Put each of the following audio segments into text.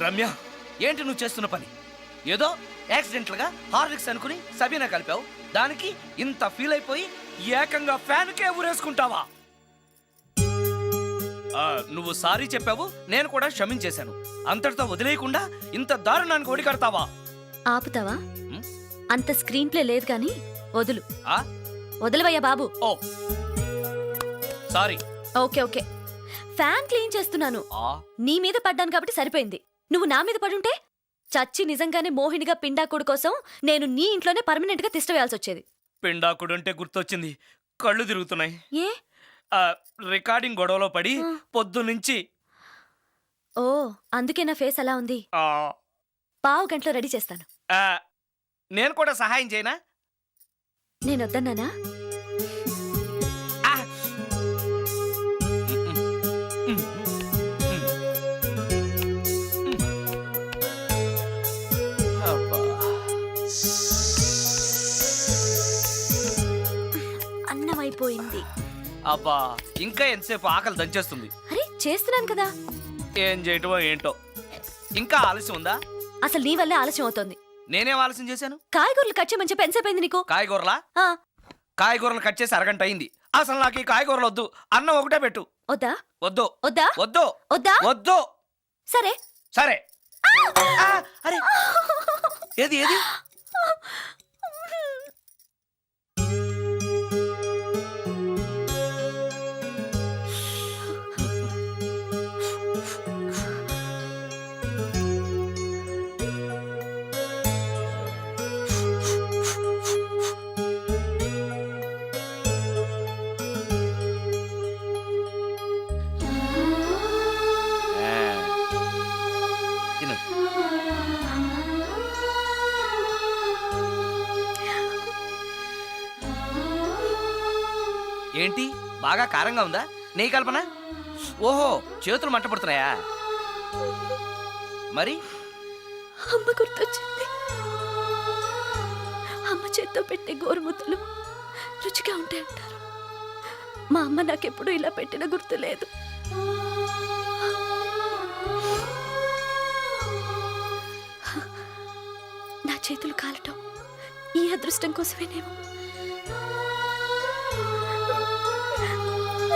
రమ్య. ఏంటి నువ్వు చేస్తున్న పని? ఏదో యాక్సిడెంట్లుగా హార్లిక్స్ అనుకుని సబీనా కలిపావు. దానికి ఇంత ఫీల్ అయిపోయి ఏకంగా ఫ్యాన్కే ఊరేసుకుంటావా? ఆ, నువ్వు సారీ చెప్పావు నేను కూడా క్షమించేశాను. అంతటితో వదిలేయకుండా ఇంత దారుణానికి ఒడికడతావా? ఆపుతావా? అంత స్క్రీన్ ప్లే లేదు కానీ వదులు. ఆ? వదలవయ్యా బాబు. ఓ. Sorry. Okay okay. Fan clean చేస్తున్నాను. ఆ? నీ మీద పడ్డాను కాబట్టి సరిపోయింది. నువ్వు నా మీద పడుంటే? చచ్చి నిజంగానే మోహినిగా పిండాకుడు కోసం నేను నీ ఇంట్లోనే పర్మనెంట్గా తిష్టవేయాల్సి వచ్చేది పిండాకుడంటే గుర్తొచ్చింది. కళ్ళు తిరుగుతున్నాయి. ఏ? ఆ, రికార్డింగ్ గొడవలో పడి ఆ. పొద్దు నుంచి ఓ అందుకే నా ఫేస్ అలా ఉంది. ఆ, పావు గంటలో రెడీ చేస్తాను. ఆ, నేను కూడా సహాయం చేయనా? నేను వద్దన్నానా అబ్బా ఇంకా ఎంతసేపు ఆకలి దంచేస్తుంది? అరే చేస్తున్నాను కదా. ఏం చేయటమో ఏంటో. ఇంకా ఆలస్యం ఉందా? అసలు నీ వల్లే ఆలస్యం అవుతోంది. నేనేం ఆలస్యం చేశాను? కాయగూరలు కట్ చేయమని చెప్పి ఎంతసేపు అయింది నీకు? కాయగూరలా? ఆ, కాయగూరలు కట్ చేసి అరగంట అయింది. అసలు నాకు ఈ కాయగూరలు వద్దు. అన్నం ఒకటే పెట్టు. వద్దా? వద్దు. వద్దా? వద్దు. వద్దా? వద్దు. సరే. సరే. ఆ, అరే. ఏది ఏది? ఏంటి? బాగా కారంగా ఉందా? నెయ్యి కల్పన? ఓహో చేతులు మంటపడుతున్నాయా మరి? అమ్మ గుర్తొచ్చింది. అమ్మ చేత్తో పెట్టే గోరుముద్దలు రుచిగా ఉంటాయి అంటారు. మా అమ్మ నాకెప్పుడు ఇలా పెట్టిన గుర్తు లేదు. నా చేతులు కాలటం ఈ అదృష్టం కోసమేనేమో.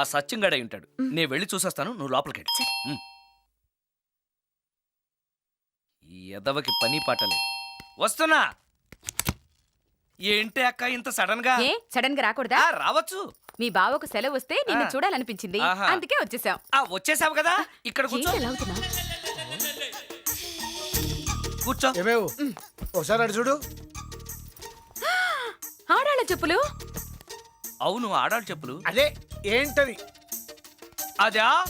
ఆ సత్యంగాడే ఉంటాడు. నేను వెళ్ళి చూసేస్తాను నువ్వు లోపలికి. ఈ ఎదవకి పని పాట లేదు. వస్తున్నా! ఏంటి అక్క ఇంత సడన్గా ఏ సడన్గా రాకూడదా? ఆ, రావచ్చు. మీ బావకు సెలవు వస్తే నిన్ను ఆ. చూడాలనిపించింది. ఆహా. అందుకే వచ్చేసాం. ఆ వచ్చేసావు కదా? ఇక్కడ కూర్చో. ఏంటి ఎలా అవుతున్నావు కూర్చో. ఏమేవు? ఒకసారి అటు చూడు. ఆడాళ్ళ చెప్పులు? అవును ఆడాలి చెప్పులు. అదే. ఏంటది? అదా?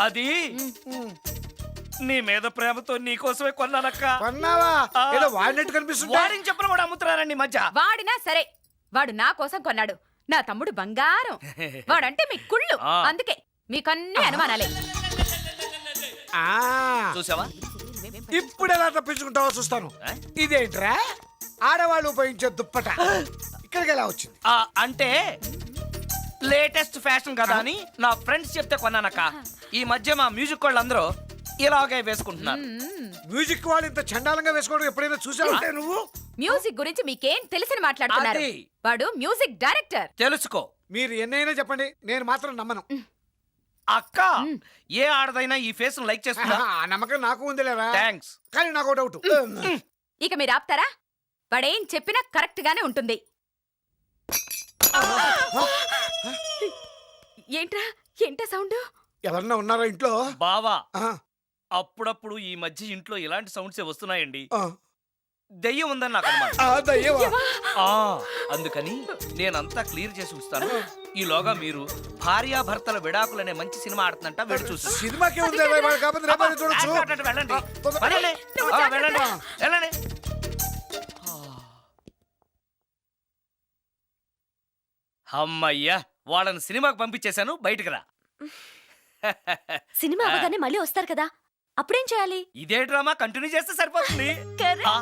అది. నీ మీద ప్రేమతో నీకోసమే కొన్నానక్క. కొన్నావా? ఆ. ఏదో వాడినట్టు కనిపిస్తుంటా. వాడిని చెప్పులు కూడా అమ్ముతున్నారండి మధ్య? వాడినా సరే వాడు నా కోసం కొన్నాడు. నా తమ్ముడు బంగారం. వాడంటే మీ కుళ్ళు. అందుకే మీకన్నీ అనుమానాలే. ఆ, చూసావా? ఇప్పుడు ఎలా తప్పించుకుంటావో చూస్తాను? ఇదేంట్రా? ఆడవాళ్ళు ఉపయోగించే దుప్పట. ఇక్కడికి ఎలా వచ్చింది? ఆ, అంటే లేటెస్ట్ ఫ్యాషన్ కదా అని నా ఫ్రెండ్స్ చెప్తే కొన్నానక్క. ఈ మధ్య మా మ్యూజిక్ వాళ్ళందరూ ఇలాగే వేసుకుంటున్నారు. మ్యూజిక్ వాళ్ళు ఇంత చండాలంగా వేసుకోవడం ఎప్పుడైనా చూసావంటే నువ్వు? మ్యూజిక్ గురించి మీకేం తెలిసిన మాట్లాడుతున్నారు? అది. వాడు మ్యూజిక్ డైరెక్టర్. తెలుసుకో. మీరు ఎన్నైనా చెప్పండి నేను మాత్రం నమ్మను. అక్క ఏ ఆడదైనా ఈ ఫేస్ లైక్ చేస్తుందా? ఆ నమ్మకం నాకు ఉంది లేరా థ్యాంక్స్ కానీ నాకు డౌట్. ఇక మీరు ఆపుతారా? వాడేం చెప్పినా కరెక్ట్ గానే ఉంటుంది. ఏంట్రా ఏంటా సౌండ్ ఎవరన్నా ఉన్నారా ఇంట్లో బావా ఆ, అప్పుడప్పుడు ఈ మధ్య ఇంట్లో ఇలాంటి సౌండ్సే వస్తున్నాయండి ఆ, దెయ్యం ఉందని నాకు అనుమానం ఆ, దయ్యమా? ఆ, అందుకని నేనంతా క్లియర్ చేసి ఉంచుతాను ఈలోగా మీరు భార్యాభర్తల విడాకులనే మంచి సినిమా ఆడుతుందంట వెళ్ళి చూసి సినిమాకే ఉంది రా, వాడు కాకపోతే రేపటి చూడొచ్చు వెళ్ళండి ఆ, తొందర- వెళ్ళండి. నువ్వు ఆ, జాగ్రత్త. వెళ్ళండి వెళ్ళండి అమ్మయ్యా వాళ్ళని సినిమాకి పంపించేశాను బయటికి రా. సినిమా అవగానే మళ్ళీ వస్తారు కదా అప్పుడేం చేయాలి? ఇదే డ్రామా కంటిన్యూ చేస్తే సరిపోతుంది. ఆ,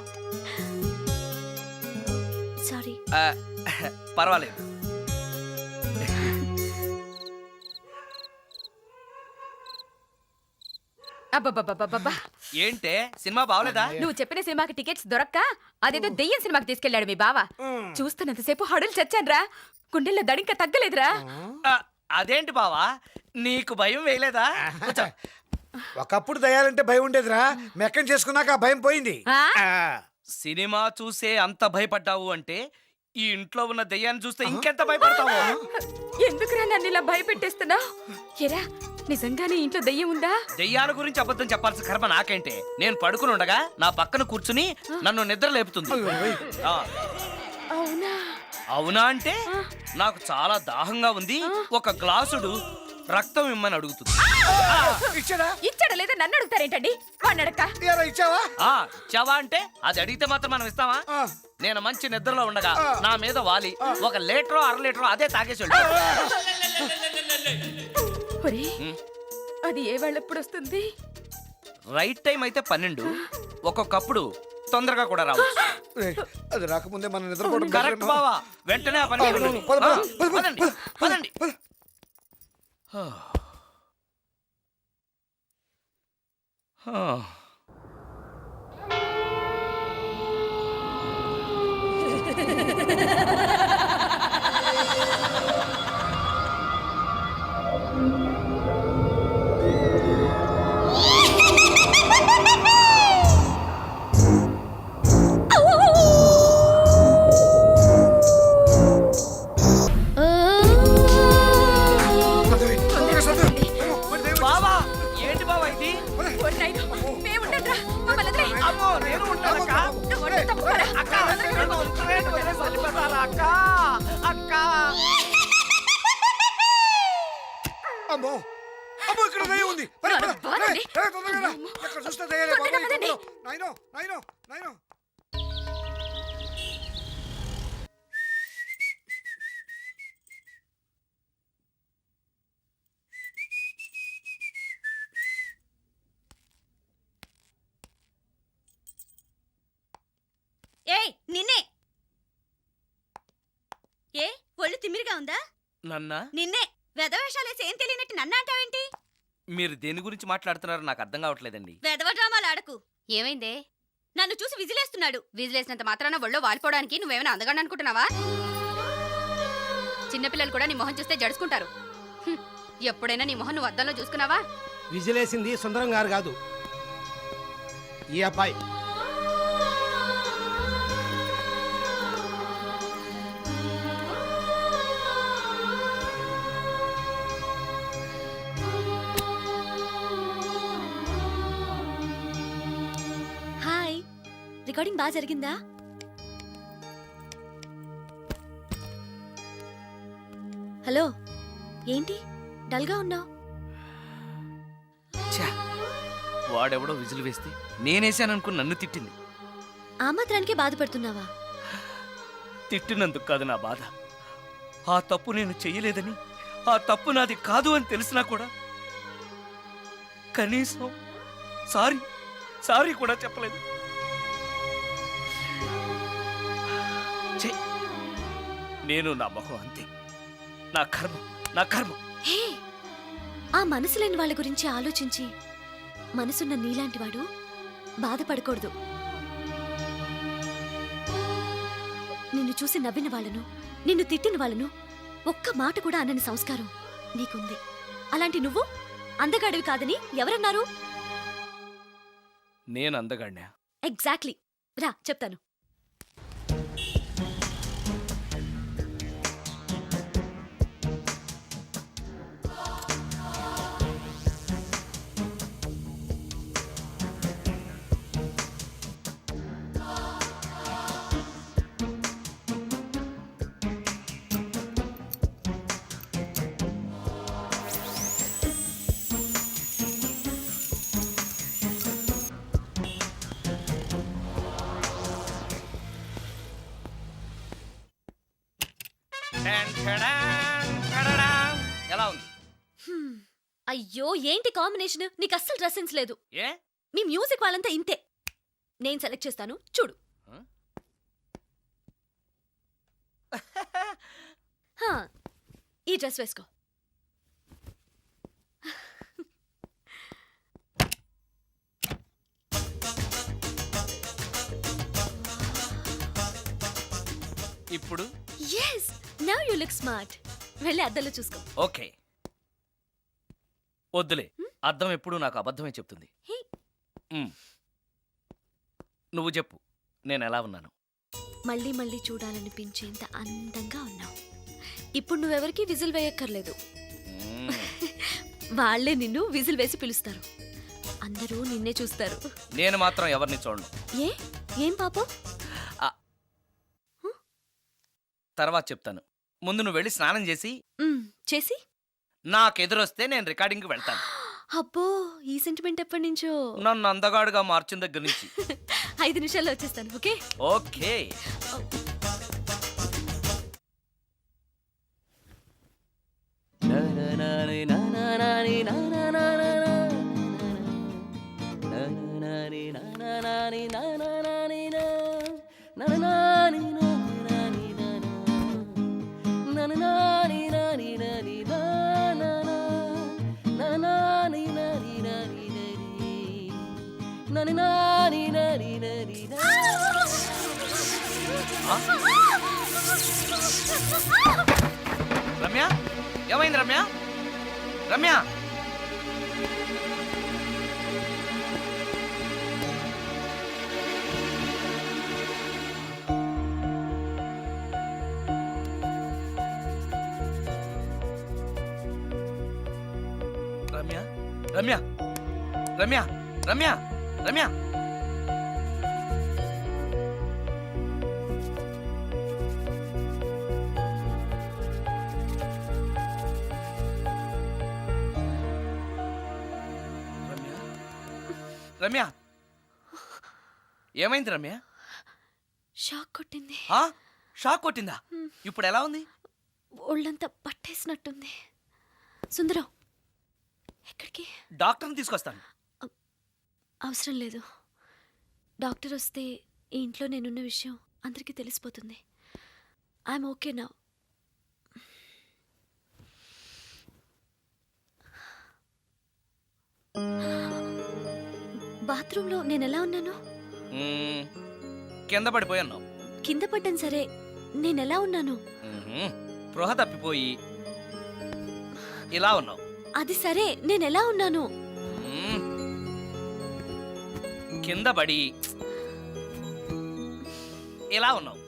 సారీ ఆ, పర్వాలేదు. అబ్బబ్బబ్బబ్బబ్బా ఏంటే? సినిమా బాగలేదా నువ్వు చెప్పిన సినిమాకి టికెట్స్ దొరక్క? అదేదో దెయ్యం సినిమాకి తీసుకెళ్ళాడు మీ బావ. చూస్తున్నంతసేపు హడులు చచ్చాన్రా. గుండెల్లో దడింక తగ్గలేదురా. ఆ, అదేంటి బావా? నీకు భయం వేయలేదా? కూర్చో. ఒకప్పుడు దయాలంటే భయం ఉండేదిరా. మెక్కం చేసుకున్నాక ఆ భయం పోయింది. ఆ? ఆ, సినిమా చూసే అంత భయపడ్డావు అంటే ఈ ఇంట్లో ఉన్న దెయ్యాన్ని చూస్తే ఇంకెంత భయపడతావు? ఎందుకురా నన్ను ఇలా భయపెట్టేస్తున్నావు? ఎరా నిజంగానే ఇంట్లో దెయ్యం ఉందా? దెయ్యాల గురించి అబద్ధం చెప్పాల్సిన కర్మ నాకేంటే నేను పడుకుని ఉండగా నా పక్కన కూర్చుని నన్ను నిద్ర లేపుతుంది. ఆ, అవునా? అవునా అంటే నాకు చాలా దాహంగా ఉంది ఒక గ్లాసుడు రక్తం ఇమ్మని అడుగుతుంది. ఇచ్చాడా? లేదా నన్ను అడుగుతారేంటండి? వాడిని అడక్క. ఇయ్యారా, ఇచ్చావా? ఆ ఇచ్చావా అంటే అది అడిగితే మాత్రం మనం ఇస్తావా ఆ, నేను మంచి నిద్రలో ఉండగా. నా మీద వాలి. ఒక లీటరో అర లీటరో అదే తాగేసి. ఒరే. అది ఏ వాళ్ళెప్పుడు వస్తుంది రైట్ టైం అయితే పన్నెండు ఒక్కొక్కప్పుడు తొందరగా కూడా రావచ్చు రేయ్, అది రాకముందే మనం నిద్రపోవడం కరెక్ట్ better. బావా వెంటనే ఆ పని చేయండి. పద, పద, పద, పద, పదండి పదండి హా. హా. అమ్మో అమ్మో ఇక్కడ దయ్యం ఉంది పద, పద. నన్ను బాధండి. రేయ్, రేయ్, తొందరగా రా. ఎక్కడ చూస్తే దయ్యాలే తొందరగా బాబాయ్, పదండి. తొందరగా. నాయనో నాయనో నాయనో ఏయ్ నిన్నే ఏ ఒళ్ళు తిమ్మిరిగా ఉందా నన్న నిన్నే వెధవేషాలేసి ఏం తెలియనట్టు నన్ను అంటావేంటి? మీరు దేని గురించి మాట్లాడుతున్నారో నాకు అర్థం కావట్లేదండి. వెధవ డ్రామాలు ఆడకు. ఏమైందే? నన్ను చూసి విజిలేస్తున్నాడు. విజిలేసినంత మాత్రాన ఒళ్ళో వాలిపోవడానికి నువ్వేమైనా అందగాడు అనుకుంటున్నావా? చిన్నపిల్లలు కూడా నీ మొహం చూస్తే జడుచుకుంటారు. హ్మ్. ఎప్పుడైనా నీ మొహం నువ్వు అద్దంలో చూసుకున్నావా? విజిలేసింది సుందరం గారు కాదు. ఈ అబ్బాయి. రికార్డింగ్ బాగా జరిగిందా? హలో ఏంటి? డల్గా ఉన్నావు? వాడెవడో విజులు వేస్తే నేనేసాననుకుని నన్ను తిట్టింది. ఆ మాత్రానికే బాధపడుతున్నావా? తిట్టినందుకు కాదు నా బాధ. ఆ తప్పు నేను చెయ్యలేదని ఆ తప్పు నాది కాదు అని తెలిసినా కూడా కనీసం సారీ సారీ కూడా చెప్పలేదు. నేను నా మొహం అంతే. నా కర్మ నా కర్మ. హే ఆ మనసు లేని వాళ్ళ గురించి ఆలోచించి మనసున్న నీలాంటి వాడు బాధపడకూడదు చూసి నవ్విన వాళ్ళను నిన్ను తిట్టిన వాళ్ళను ఒక్క మాట కూడా అనని సంస్కారం నీకుంది. అలాంటి నువ్వు అందగాడివి కాదని ఎవరన్నారు? నేను అందగాడినా? ఎగ్జాక్ట్లీ. రా చెప్తాను. ఎలా ఉంది. అయ్యో ఏంటి కాంబినేషన్? నీకు అస్సలు డ్రెస్ సెన్స్ లేదు. ఏ? మీ మ్యూజిక్ వాళ్ళంతా ఇంతే. నేను సెలెక్ట్ చేస్తాను. చూడు? హా, ఈ డ్రెస్ వేసుకో. ఇప్పుడు? Yes now you look smart వెళ్ళి అద్దంలో చూసుకో. ఓకే. వద్దులే. అర్థం ఎప్పుడు నాకు అబద్ధమే చెప్తుంది. హే. మ్. నువ్వు చెప్పు. నేను ఎలా ఉన్నాను? మళ్ళీ మళ్ళీ చూడాలనిపించేంత అందంగా ఉన్నావు. ఇప్పుడు నువ్వెవరికి విజిల్ వేయక్కర్లేదు. మ్. వాళ్ళే నిన్ను విజిల్ వేసి పిలుస్తారు. అందరూ నిన్నే చూస్తారు. నేను మాత్రం ఎవరిని చూడను. ఏ? ఏం పాపం? తర్వాత చెప్తాను. ముందు నువ్వు వెళ్ళి స్నానం చేసి మ్, చేసి? నాకు ఎదురొస్తే నేను రికార్డింగ్కి వెళ్తాను. అబ్బో ఈ సెంటిమెంట్ ఎప్పటి నుంచో? నన్ను అందగాడుగా మార్చిన దగ్గర నుంచి. ఐదు నిమిషాల్లో వచ్చేస్తాను ఓకే? ఓకే. ரம்யா? ரம்யா? ரம்யா? ரம்யா? ரம்யா? రమ్య. ఏమైంది రమ్య? షాక్ కొట్టింది. ఆ? షాక్ కొట్టిందా? ఇప్పుడు ఎలా ఉంది? ఒళ్ళంతా పట్టేసినట్టుంది. సుందరం ఎక్కడికి? డాక్టర్ని తీసుకొస్తాను. అవసరం లేదు. డాక్టర్ వస్తే ఈ ఇంట్లో నేనున్న విషయం అందరికీ తెలిసిపోతుంది. ఐఎమ్ ఓకే నా. బాత్రూంలో నేను ఎలా ఉన్నాను? మ్మ్. కింద పడిపోయాను కింద పడ్డాను సరే నేను ఎలా ఉన్నాను స్పృహ తప్పిపోయి ఇలా ఉన్నావు. అది సరే నేను ఎలా ఉన్నాను? మ్మ్. కింద పడి ఇలా ఉన్నావు.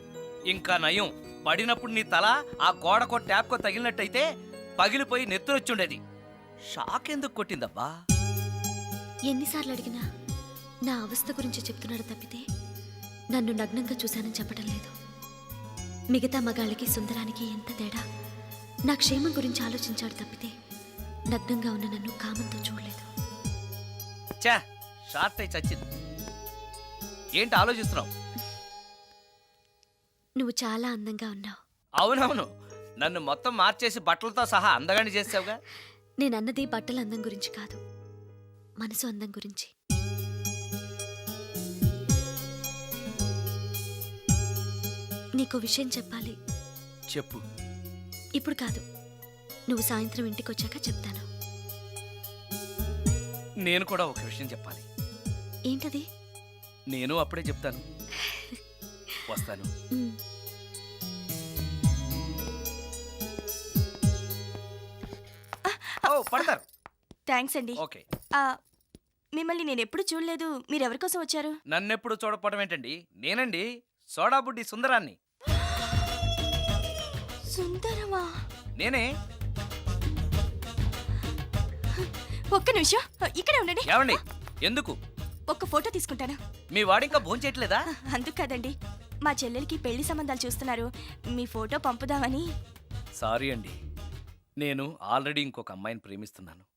ఇంకా నయం. పడినప్పుడు నీ తల ఆ గోడకో ట్యాప్కో తగిలినట్టయితే పగిలిపోయి నెత్తురొచ్చుండేది. షాక్ ఎందుకు కొట్టిందబ్బా? ఎన్నిసార్లు అడిగినా? నా అవస్థ గురించి చెప్తున్నాడు తప్పితే నన్ను నగ్నంగా చూశానని చెప్పడం లేదు. మిగతా మగాళ్ళకి సుందరానికి ఎంత తేడా? నా క్షేమం గురించి ఆలోచించాడు తప్పితే నగ్నంగా ఉన్న నన్ను కామంతో చూడలేదు. చా షార్ట్ అయి చచ్చింది. ఏంటి ఆలోచిస్తున్నావు? నువ్వు చాలా అందంగా ఉన్నావు. అవునవును. నన్ను మొత్తం మార్చేసి బట్టలతో సహా అందగాని చేసావుగా. నేనన్నది బట్టల అందం గురించి కాదు. మనసు అందం గురించి. నీకు విషయం చెప్పాలి. చెప్పు. ఇప్పుడు కాదు. నువ్వు సాయంత్రం ఇంటికి వచ్చాక చెప్తాను. నేను కూడా ఒక విషయం చెప్పాలి. ఏంటది? నేను అప్పుడే చెప్తాను. వస్తాను. థ్యాంక్స్ అండి. ఓకే. మిమ్మల్ని నేను ఎప్పుడు చూడలేదు. మీరెవరి కోసం వచ్చారు? నన్నెప్పుడు చూడపోవడం ఏంటండి? నేనండి సోడాబుడ్డి సుందరాన్ని. సుందరమా? నేనే. ఒక్క నిమిషం. ఇక్కడే ఉండండి. ఏమండి? ఎందుకు? ఒక్క ఫోటో తీసుకుంటాను. మీ వాడింకా భోంచేయట్లేదా అందుకు కదండి. మా చెల్లెలకి పెళ్ళి సంబంధాలు చూస్తున్నారు. మీ ఫోటో పంపుదామని. సారీ అండి. నేను ఆల్రెడీ ఇంకొక అమ్మాయిని ప్రేమిస్తున్నాను.